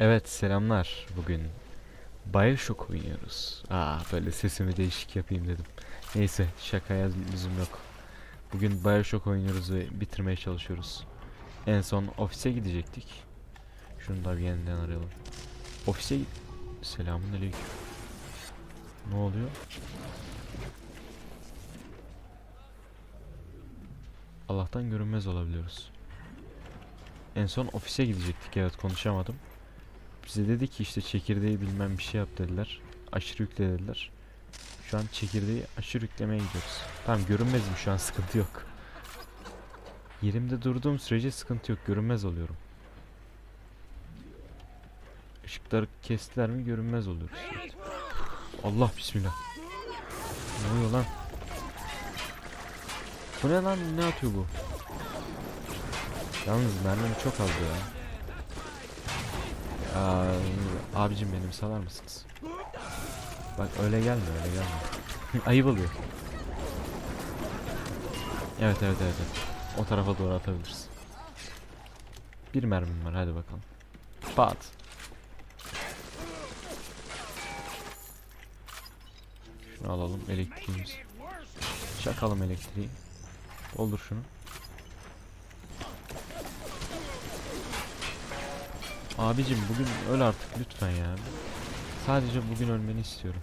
Evet selamlar bugün Bioshock oynuyoruz. Aa böyle sesimi değişik yapayım dedim. Neyse şakaya lüzum yok. Bugün Bioshock oynuyoruz ve bitirmeye çalışıyoruz. En son ofise gidecektik. Şunu da bir yeniden arayalım. Ofise git. Selamun aleyküm. Ne oluyor? Allah'tan görünmez olabiliyoruz. En son ofise gidecektik evet konuşamadım. Bize dedi ki işte çekirdeği bilmem bir şey yap dediler. Aşırı yükle dediler. Şu an çekirdeği aşırı yüklemeye gidiyoruz. Tamam görünmezim şu an sıkıntı yok. Yerimde durduğum sürece sıkıntı yok görünmez oluyorum. Işıkları kestiler mi görünmez oluyoruz. Allah bismillah. Ne oluyor lan? Bu ne lan ne atıyor bu? Yalnız mermim çok az ya. Aa, abicim benim salar mısınız? Bak öyle gelme öyle gelme. Ayıp oluyor. Evet evet evet. evet. O tarafa doğru atabiliriz. Bir mermim var hadi bakalım. Pat. Şunu alalım elektriğimiz. Çakalım elektriği. Doldur şunu. Abicim bugün öl artık lütfen ya. Sadece bugün ölmeni istiyorum.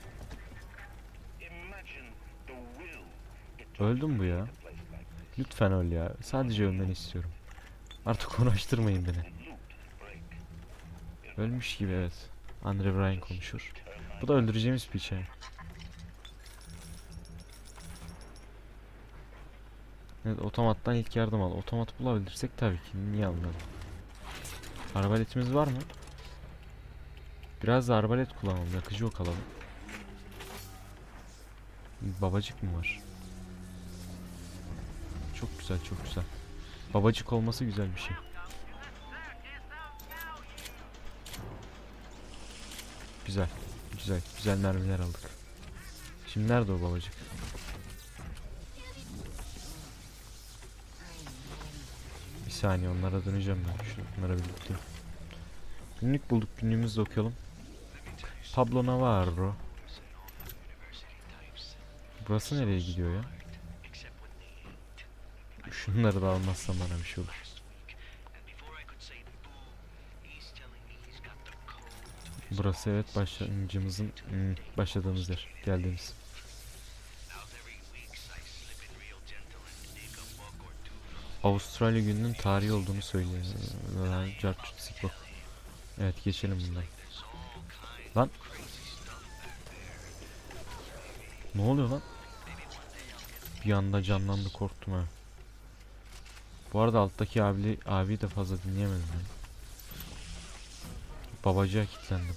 Öldüm bu ya. Lütfen öl ya. Sadece ölmeni istiyorum. Artık uğraştırmayın beni. Ölmüş gibi evet. Andre Bryan konuşur. Bu da öldüreceğimiz bir şey. Evet otomattan ilk yardım al. Otomat bulabilirsek tabii ki. Niye almayalım? Arbaletimiz var mı? Biraz da arbalet kullanalım. Yakıcı ok alalım. Babacık mı var? Çok güzel çok güzel. Babacık olması güzel bir şey. Güzel. Güzel. Güzel mermiler aldık. Şimdi nerede o babacık? Saniye onlara döneceğim ben. Şunlara bir bakayım. Günlük bulduk günlüğümüzü okuyalım. Pablo Navarro. Burası nereye gidiyor ya? Şunları da almazsam bana bir şey olur. Burası evet başlangıcımızın başladığımız yer. Geldiğimiz. Avustralya gününün tarihi olduğunu söylüyor. Evet geçelim bundan. Lan. Ne oluyor lan? Bir anda canlandı korktum ha. Bu arada alttaki abi, abi de fazla dinleyemedim ben. Babacığa kilitlendim.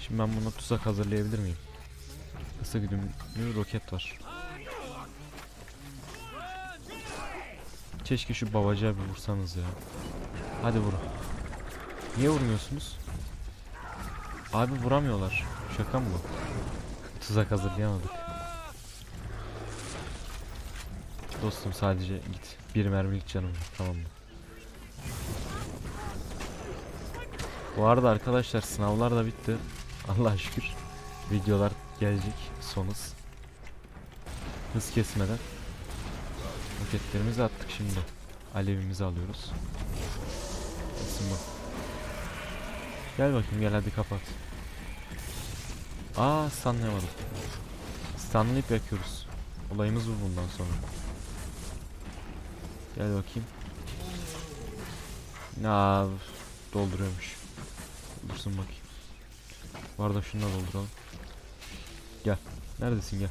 Şimdi ben buna tuzak hazırlayabilir miyim? Kısa güdümlü roket var. Keşke şu babacığa bir vursanız ya. Hadi vurun. Niye vurmuyorsunuz? Abi vuramıyorlar. Şaka mı bu? Tuzak hazırlayamadık. Dostum sadece git. Bir mermilik canım tamam mı? Bu arada arkadaşlar sınavlar da bitti. Allah'a şükür. Videolar gelecek sonuz. Hız kesmeden. Roketlerimizi attık şimdi. Alevimizi alıyoruz. Isınma. Gel bakayım gel hadi kapat. Aa stunlayamadım. Stunlayıp yakıyoruz. Olayımız bu bundan sonra. Gel bakayım. Aa, dolduruyormuş. Dursun bakayım. Bu arada şunu da dolduralım. Gel. Neredesin gel.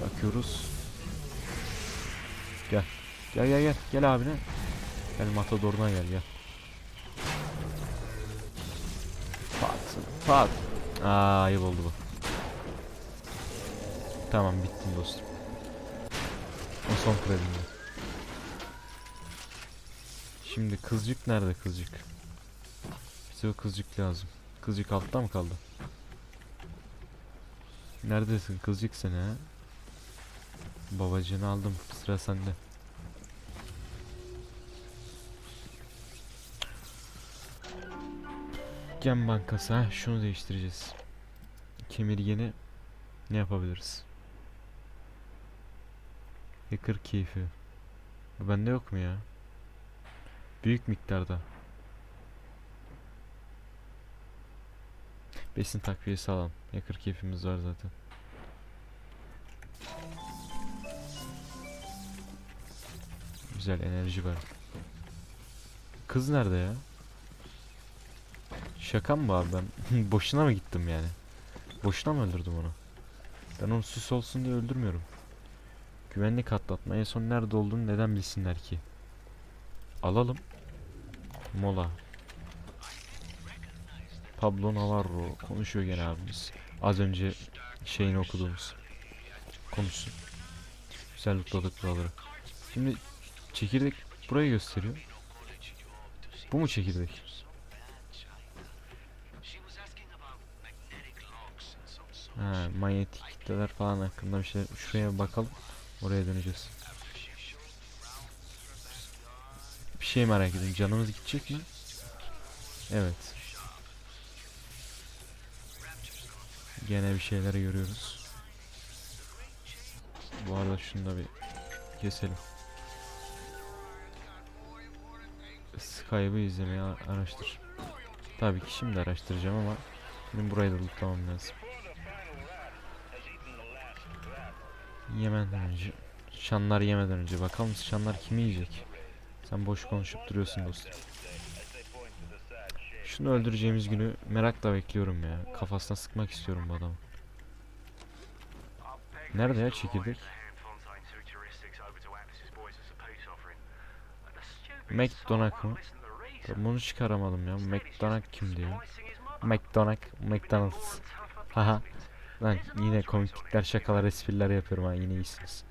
Bakıyoruz. Gel. Gel gel gel. Gel abine. Gel matadoruna gel gel. Pat. Pat. Aa ayıp oldu bu. Tamam bittim dostum. O son kredimde. Şimdi kızcık nerede kızcık? Bize o kızcık lazım. Kızcık altta mı kaldı? Neredesin kızcık sen ha? Babacığını aldım. Sıra sende. Gem bankası. Ha şunu değiştireceğiz. Kemirgeni ne yapabiliriz? Hacker keyfi. Bende yok mu ya? Büyük miktarda. Besin takviyesi alalım. Hacker keyfimiz var zaten. Güzel enerji var. Kız nerede ya? Şaka mı abi ben? Boşuna mı gittim yani? Boşuna mı öldürdüm onu? Ben onu süs olsun diye öldürmüyorum. Güvenlik atlatma. En son nerede olduğunu neden bilsinler ki? Alalım. Mola. Pablo Navarro konuşuyor gene abimiz. Az önce şeyini okuduğumuz. Konuşsun. Güzel lootladık buraları. Şimdi çekirdek burayı gösteriyor. Bu mu çekirdek? Ha, manyetik kitleler falan hakkında bir şey. Şuraya bakalım. Oraya döneceğiz. Bir şey merak ediyorum. Canımız gidecek mi? Evet. Gene bir şeyler görüyoruz. Bu arada şunu da bir keselim. Skype'ı izlemeyi araştır. Tabii ki şimdi araştıracağım ama benim burayı da lootlamam lazım. Yemeden önce Şanlar yemeden önce bakalım şanlar kimi yiyecek? Sen boş konuşup duruyorsun dostum. Şunu öldüreceğimiz günü merakla bekliyorum ya. Kafasına sıkmak istiyorum bu adamı. Nerede ya çekirdek? McDonald mı? Ben bunu çıkaramadım ya. McDonald kim diyor? McDonald, McDonald's. Haha. Lan yine komiklikler, şakalar, espriler yapıyorum ha yine iyisiniz.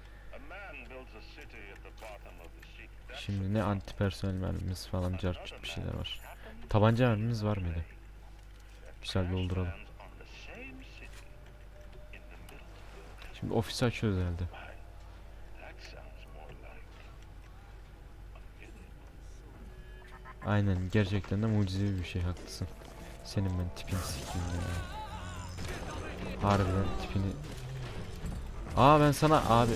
Şimdi ne anti personel mermimiz falan carçut bir şeyler var. Tabanca mermimiz var mıydı? Güzel dolduralım. Şimdi ofisi açıyoruz herhalde. Aynen gerçekten de mucizevi bir şey haklısın. Senin ben tipini sikeyim ya. Harbiden tipini. Aa ben sana abi.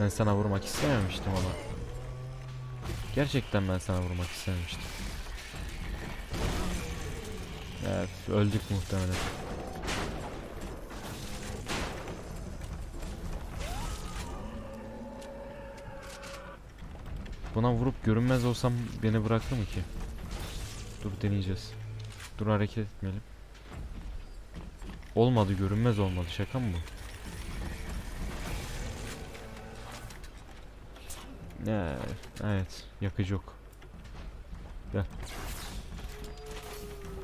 Ben sana vurmak istememiştim ama. Gerçekten ben sana vurmak istememiştim. Evet öldük muhtemelen. Buna vurup görünmez olsam beni bırakır mı ki? Dur deneyeceğiz. Dur hareket etmeyelim. Olmadı görünmez olmadı şaka mı bu? Ne? Evet yakıcı yok. Gel.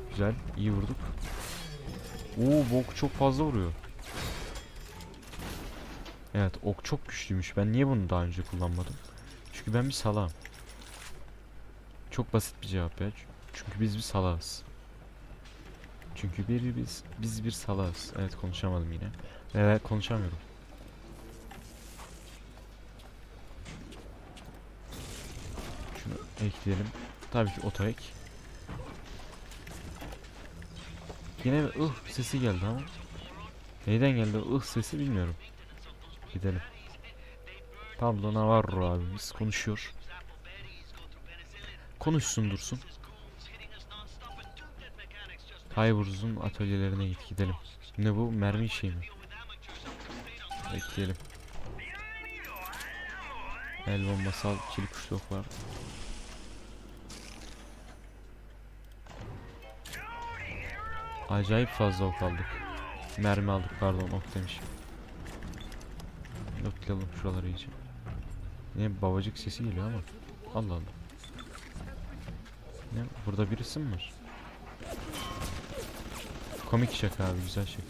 Güzel iyi vurduk. Oo bu ok çok fazla vuruyor. Evet ok çok güçlüymüş. Ben niye bunu daha önce kullanmadım? Çünkü ben bir salağım. Çok basit bir cevap ya. Çünkü biz bir salağız. Çünkü bir biz biz bir salağız. Evet konuşamadım yine. Evet konuşamıyorum. Şunu ekleyelim. Tabii ki oto ek. Yine ıh sesi geldi ama. Neyden geldi ıh sesi bilmiyorum. Gidelim. Pablo Navarro abimiz konuşuyor. Konuşsun dursun. Hayburz'un atölyelerine git gidelim. Ne bu mermi şey mi? Bekleyelim. El bombası al, çelik kuşluk var. Acayip fazla ok aldık. Mermi aldık pardon ok demişim. Loklayalım şuraları iyice. Ne babacık sesi geliyor ama. Allah Allah. Ne burada birisi mi var? Komik şaka abi güzel şaka.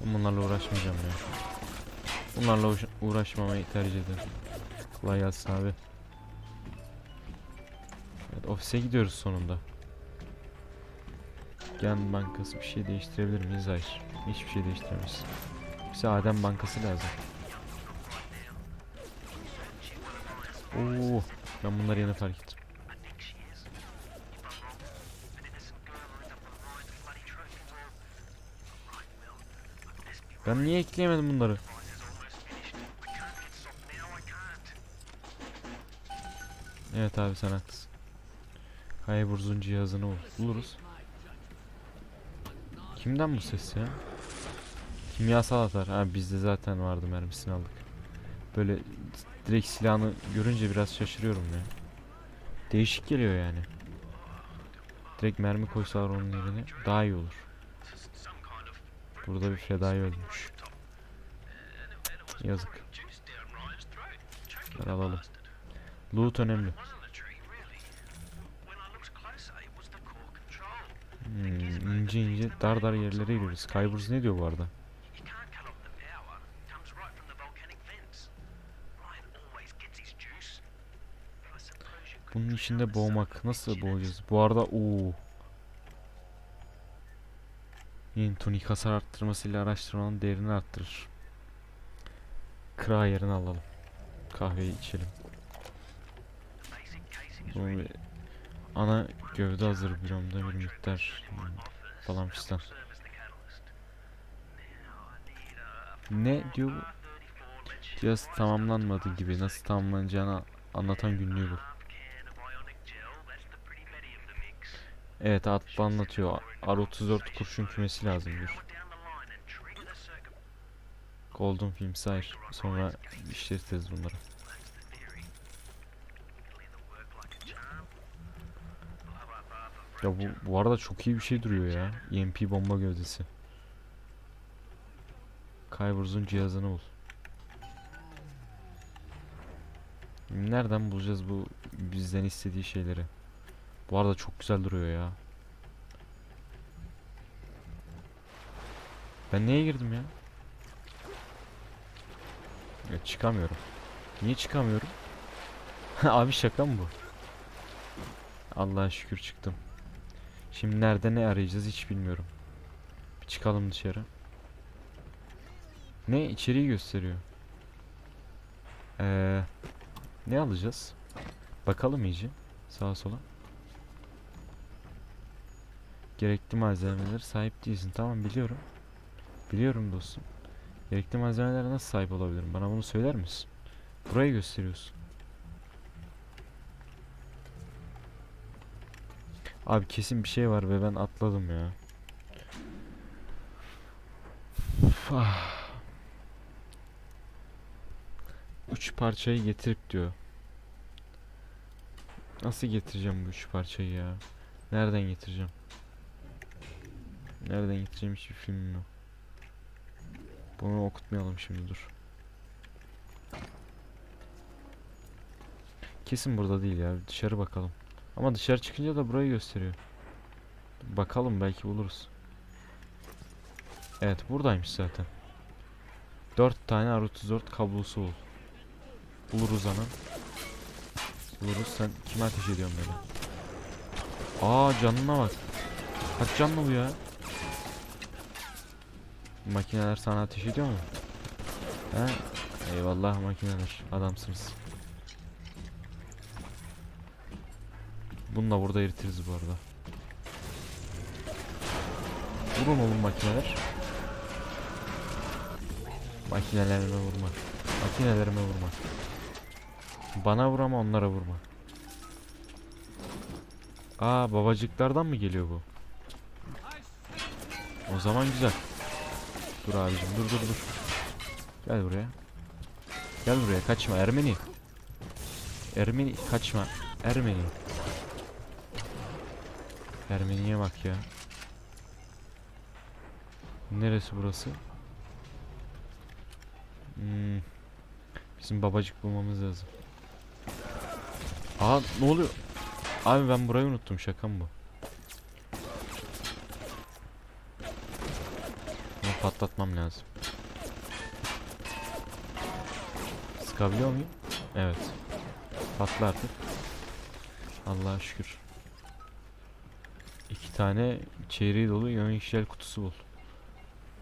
Bunlarla uğraşmayacağım ya. Bunlarla uğraş- uğraşmamayı tercih ederim. Kolay gelsin abi. Evet, ofise gidiyoruz sonunda. Gen bankası bir şey değiştirebilir miyiz? Hayır. Hiçbir şey değiştiremeyiz. Bize Adem bankası lazım. Oo, ben bunları yeni fark ettim. Ben niye ekleyemedim bunları? Evet abi sen haklısın. Kayburz'un cihazını bul- buluruz. Kimden bu ses ya? Kimyasal atar. Ha bizde zaten vardı mermisini aldık. Böyle direkt silahını görünce biraz şaşırıyorum ya. Değişik geliyor yani. Direkt mermi koysalar onun yerine daha iyi olur. Burada bir fedai ölmüş. Yazık. Bunları alalım. Loot önemli. İnce ince dar dar yerlere giriyoruz. Kybers ne diyor bu arada? Bunun içinde boğmak. Nasıl boğacağız? Bu arada ooo. Yeni tonik hasar arttırmasıyla araştırmanın değerini arttırır. Kıra yerini alalım. Kahveyi içelim. Bu bir ana gövde hazır büromda bir miktar falan fistan. Ne diyor bu? Cihaz tamamlanmadı gibi nasıl tamamlanacağını anlatan günlüğü bu. Evet Atba anlatıyor. R34 kurşun kümesi lazım diyor. Golden Film Sire. Sonra işletiriz bunları. Ya bu, bu arada çok iyi bir şey duruyor ya. EMP bomba gövdesi. Kayburz'un cihazını bul. Nereden bulacağız bu bizden istediği şeyleri? Bu arada çok güzel duruyor ya. Ben neye girdim ya? Ya çıkamıyorum. Niye çıkamıyorum? Abi şaka mı bu? Allah'a şükür çıktım. Şimdi nerede ne arayacağız hiç bilmiyorum. Bir çıkalım dışarı. Ne içeriği gösteriyor. Ee, ne alacağız? Bakalım iyice sağa sola. Gerekli malzemeler sahip değilsin. Tamam biliyorum. Biliyorum dostum. Gerekli malzemelere nasıl sahip olabilirim? Bana bunu söyler misin? Burayı gösteriyorsun. Abi kesin bir şey var ve ben atladım ya. Ah. Üç parçayı getirip diyor. Nasıl getireceğim bu üç parçayı ya? Nereden getireceğim? Nereden getireceğim hiçbir filmim yok. Bunu okutmayalım şimdi dur. Kesin burada değil ya. Dışarı bakalım. Ama dışarı çıkınca da burayı gösteriyor. Bakalım belki buluruz. Evet buradaymış zaten. 4 tane R34 kablosu bul. Buluruz ana. Buluruz. Sen kime ateş ediyorsun böyle? Aa canına bak. Kaç canlı bu ya? Makineler sana ateş ediyor mu? He? Eyvallah makineler. Adamsınız. Bunu da burada eritiriz bu arada. Vurun oğlum makineler. Makinelerime vurma. Makinelerime vurma. Bana vur ama onlara vurma. Aa babacıklardan mı geliyor bu? O zaman güzel. Dur abicim dur dur dur. Gel buraya. Gel buraya kaçma Ermeni. Ermeni kaçma. Ermeni. Ermeniye bak ya. Neresi burası? Hmm. Bizim babacık bulmamız lazım. Aa ne oluyor? Abi ben burayı unuttum şaka mı bu? Bunu patlatmam lazım. Sıkabiliyor muyum? Evet. Patla artık. Allah'a şükür. Tane çeyreği dolu iyonik şel kutusu bul.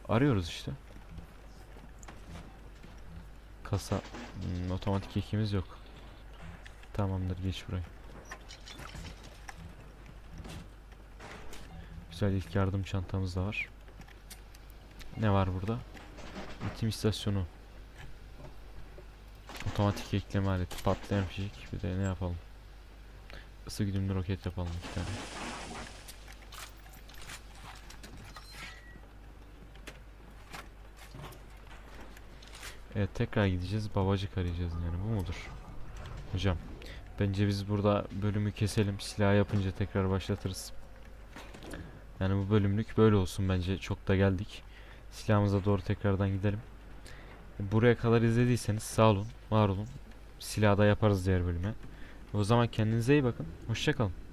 Arıyoruz işte. Kasa. Hmm, otomatik ekimiz yok. Tamamdır geç burayı. Güzel ilk yardım çantamız da var. Ne var burada? Eğitim istasyonu. Otomatik ekleme aleti, patlayan fişek. Bir de ne yapalım? Isı güdümlü roket yapalım iki tane. Evet tekrar gideceğiz. Babacık arayacağız yani bu mudur? Hocam bence biz burada bölümü keselim. Silah yapınca tekrar başlatırız. Yani bu bölümlük böyle olsun bence. Çok da geldik. Silahımıza doğru tekrardan gidelim. Buraya kadar izlediyseniz sağ olun, var olun. Silahı da yaparız diğer bölüme. O zaman kendinize iyi bakın. Hoşçakalın.